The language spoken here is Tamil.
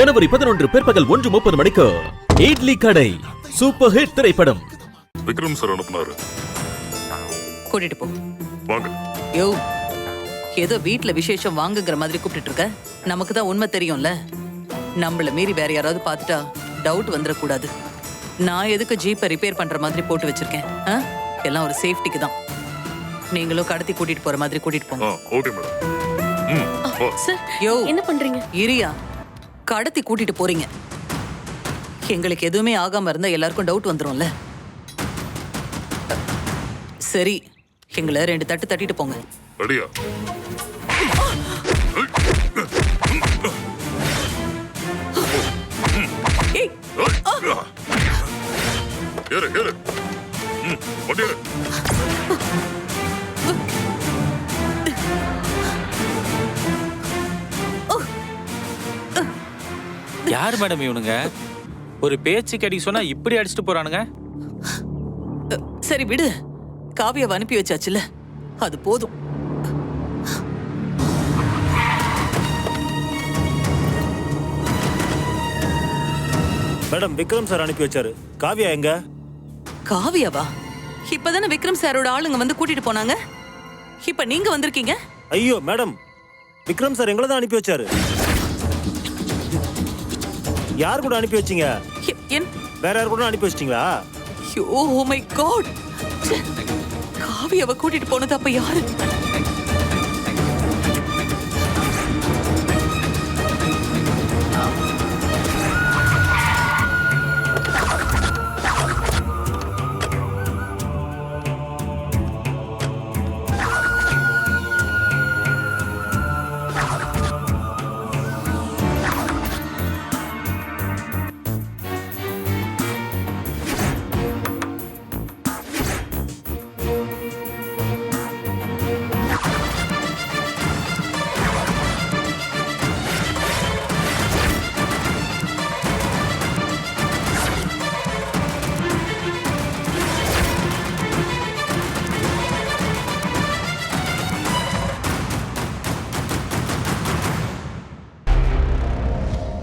ஜனவரி பதினொன்று பிற்பகல் ஒன்று முப்பது மணிக்கு இட்லி கடை. சூப்பர் ஹிட் திரைப்படம். விக்ரம் சார் அனுப்புனாரு. கூட்டிட்டு போ. வாங்க. யோ ஏதோ வீட்ல விசேஷம் வாங்குங்கிற மாதிரி கூப்பிட்டு இருக்க. நமக்கு தான் உண்மை தெரியும்ல. நம்மள மீறி வேற யாராவது பார்த்துட்டா டவுட் வந்துடக்கூடாது நான் எதுக்கு ஜீப்பை ரிப்பேர் பண்ற மாதிரி போட்டு வச்சிருக்கேன்? ஆ? எல்லாம் ஒரு சேஃப்டிக்கு தான். நீங்களும் கடத்தி கூட்டிட்டு போற மாதிரி கூட்டிட்டு போங்க. Okay madam. ம் வா. சார் யோ என்ன பண்றீங்க? இரியா கடத்தி கூட்டிட்டு போறீங்க. எங்களுக்கு எதுவுமே ஆகாம இருந்தா எல்லாருக்கும் டவுட் வந்துரும்ல. சரி எங்களை ரெண்டு தட்டு தட்டிட்டு போங்க. ரெடியா? ஏறு ஏறு. ம் யார் மேடம் இவனுங்க? ஒரு பேச்சுக்கு அடி சொன்னா இப்படி அடிச்சுட்டு போறானுங்க? சரி விடு. காவியாவை அனுப்பி வச்சாச்சுல அது போதும். மேடம் விக்ரம் சார் அனுப்பி வச்சாரு. காவியா எங்க? காவியாவா? இப்பதானே விக்ரம் சாரோட ஆளுங்க வந்து கூட்டிட்டு போனாங்க? இப்ப நீங்க வந்திருக்கீங்க? ஐயோ மேடம். விக்ரம் சார் எங்களை தான் அனுப்பி வச்சாரு. யார் கூட அனுப்பி வச்சீங்க? என் வேற யார் கூட அனுப்பி வச்சிட்டீங்களா? ஓ மை காட் காவியாவை கூட்டிட்டு போனது அப்ப யாரு?